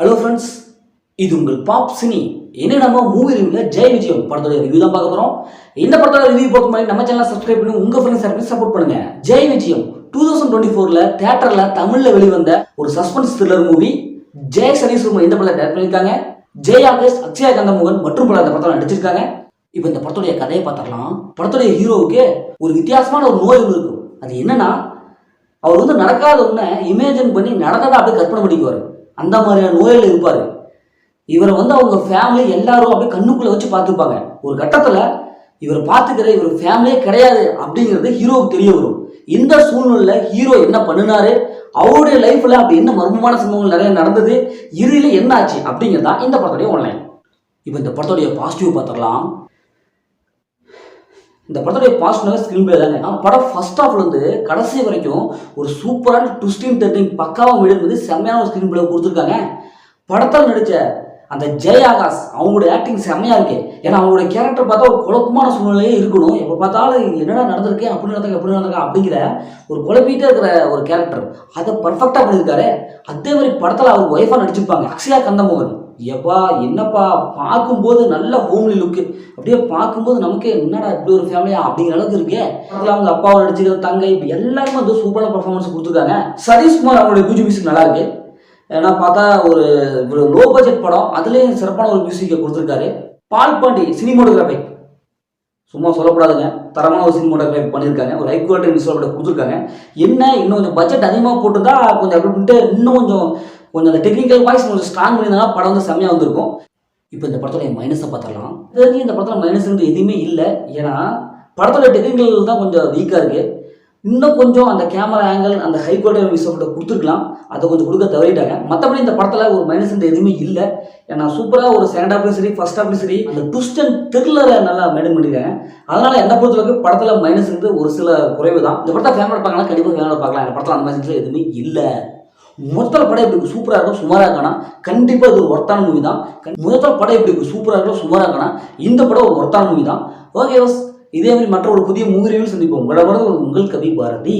Hello friends இது உங்கள் pop cine. என்ன நம்ம மூவி ரிவ்யூவில் ஜெய் விஜயம் படத்தோட ரிவ்யூ தான் பார்க்க போகிறோம் இந்த படத்தோட ரிவ்யூ பார்க்க முன்னாடி நம்ம சேனலை சப்ஸ்கிரைப் பண்ணி உங்கள் ஃப்ரெண்ட்ஸ் சர்வீஸ் சப்போர்ட் பண்ணுங்க. ஜெய விஜயம் டூ தௌசண்ட் டுவெண்ட்டி ஃபோரில் தேட்டரில் தமிழில் வெளிவந்த ஒரு சஸ்பென்ஸ் த்ரில்லர் மூவி ஜெய் சனீஸ் இந்த படத்தை டேரக்ட் பண்ணியிருக்காங்க? ஜெய் ஆகஸ்ட் அக்ஷயா கந்தமோகன் மற்றும் பல இந்த படத்தில் நடிச்சிருக்காங்க. இப்போ இந்த படத்துடைய கதையை பார்த்துடலாம். படத்துடைய ஹீரோவுக்கு ஒரு வித்தியாசமான ஒரு நோய் ஒன்று இருக்கும். அது என்னன்னா அவர் வந்து நடக்காத ஒன்று இமேஜின் பண்ணி நடந்ததை அப்படியே கற்பனை பண்ணிக்குவார். அந்த மாதிரியான நோயில் இருப்பார். இவரை வந்து அவங்க ஃபேமிலி எல்லாரும் அப்படியே கண்ணுக்குள்ளே வச்சு பார்த்துப்பாங்க. ஒரு கட்டத்தில் இவர் பார்த்துக்கிற இவர் ஃபேமிலியே கிடையாது அப்படிங்கிறது ஹீரோவுக்கு தெரிய வரும். இந்த சூழ்நிலையில் ஹீரோ என்ன பண்ணினாரு? அவருடைய லைஃப்பில் அப்படி என்ன மர்மமான சம்பவங்கள் நிறைய நடந்தது? இறுதியில் என்ன ஆச்சு அப்படிங்கிறது தான் இந்த படத்துடைய ஒன்லைன் இப்போ இந்த படத்துடைய பாசிட்டிவ் பார்த்துடலாம். இந்த படத்துடைய பாசிட்டிவ் ஸ்க்ரீன் பிளே தாங்க படம் ஃபர்ஸ்ட் ஹாஃப்லேருந்து கடைசி வரைக்கும் ஒரு சூப்பரான ட்விஸ்டின் டர்னிங் பக்காவாக விழுந்து செம்மையான ஒரு ஸ்க்ரீன் பிளே கொடுத்துருக்காங்க. படத்தில் நடித்த அந்த ஜெய் ஆகாஷ் அவங்களோட ஆக்டிங் செம்மையாக இருக்கு. ஏன்னா அவங்களோட கேரக்டர் பார்த்தா ஒரு குழப்பமான சூழ்நிலையே இருக்கணும். எப்போ பார்த்தாலும் என்னடா நடந்திருக்கு அப்படி நடந்திருக்கு எப்படி நடந்திருக்கு அப்படிங்கிற ஒரு குழப்பிட்டே இருக்கிற ஒரு கேரக்டர் அதை பர்ஃபெக்டாக பண்ணியிருக்காரு. அதே மாதிரி படத்தில் அவர் ஒய்ஃபாக நடிச்சிருப்பாங்க. அக்ஷயா கந்தமோகன். எப்பா என்னப்பா பார்க்கும்போது நல்ல ஹோம்லி லுக்கு அப்படியே பார்க்கும்போது நமக்கே என்னடா இப்படி ஒரு ஃபேமிலியா அப்படிங்கிற அளவுக்கு இருக்கே. அதில் அவங்க அப்பாவை நடிச்சிருக்கிற தங்கை இப்போ எல்லாருமே வந்து சூப்பரான பர்ஃபார்மன்ஸ் கொடுத்துருக்காங்க. சதீஷ்குமார் அவங்களுடைய மியூசிக் மியூசிக் நல்லா இருக்கு. ஏன்னா பார்த்தா ஒரு ஒரு லோ பட்ஜெட் படம் அதுலேயும் சிறப்பான ஒரு மியூசிக்கை கொடுத்துருக்காரு. பால் பாண்டி சினிமோட்டோகிராஃபி. சும்மா சொல்லக்கூடாதுங்க. தரமான ஒரு சினிமோட்டோகிராஃபி பண்ணியிருக்காங்க. ஒரு ஹை குவாலிட்டி விசுவலோட கொடுத்துருக்காங்க. என்ன இன்னும் கொஞ்சம் பட்ஜெட் அதிகமாக போட்டுருந்தா கொஞ்சம் அப்படின்ட்டு இன்னும் கொஞ்சம் கொஞ்சம் அந்த டெக்னிக்கல் வாய்ஸ் கொஞ்சம் ஸ்ட்ராங் பண்ணியிருந்தா படம் வந்து செம்மையாக வந்திருக்கும். இப்போ இந்த படத்துடைய மைனஸை பார்த்துடலாம். இது வரைக்கும் இந்த படத்தில் மைனஸ்ன்றது எதுவுமே இல்லை. ஏன்னா படத்தோட டெக்னிக்கல் தான் கொஞ்சம் வீக்காக இருக்குது இன்னும் கொஞ்சம் அந்த கேமரா ஆங்கிள் அந்த ஹை குவாலிட்டி கூட கொடுத்துருக்கலாம். அதை கொஞ்சம் கொடுக்க தவறிட்டாங்க. மற்றபடி இந்த படத்தில் ஒரு மைனஸ் எதுவுமே இல்லை. ஏன்னா சூப்பராக ஒரு செகண்ட் ஹாஃப்லையும் சரி ஃபர்ஸ்ட் ஹாஃப்லையும் சரி அந்த ட்விஸ்ட் அண்ட் த்ரில்லரை நல்லா மெயின்டைன் பண்ணியிருக்காங்க அதனால் என்ன பொறுத்தளவுக்கு படத்தில் மைனஸ் இருந்து ஒரு சில குறைவு தான். இந்த படத்தை ஃபேமிலி பார்க்கலாம் கண்டிப்பாக ஃபேமிலி பார்க்கலாம். இந்த படத்தில் அந்த மைனஸ் எதுவுமே இல்லை. முதல் படம் எப்படி சூப்பராக இருக்கும் சுமாராக இருக்கானா? கண்டிப்பாக இது ஒரு ஒர்த்தான மூவி தான். முதல் படம் எப்படி சூப்பராக இருக்கும் சுமாராக இருக்கானா? இந்த படம் ஒரு ஒர்த்தான மூவி தான். ஓகே இதே மாதிரி மற்ற ஒரு புதிய மூவி சந்திப்போம். உங்களோட உங்கள் கவி பாரதி.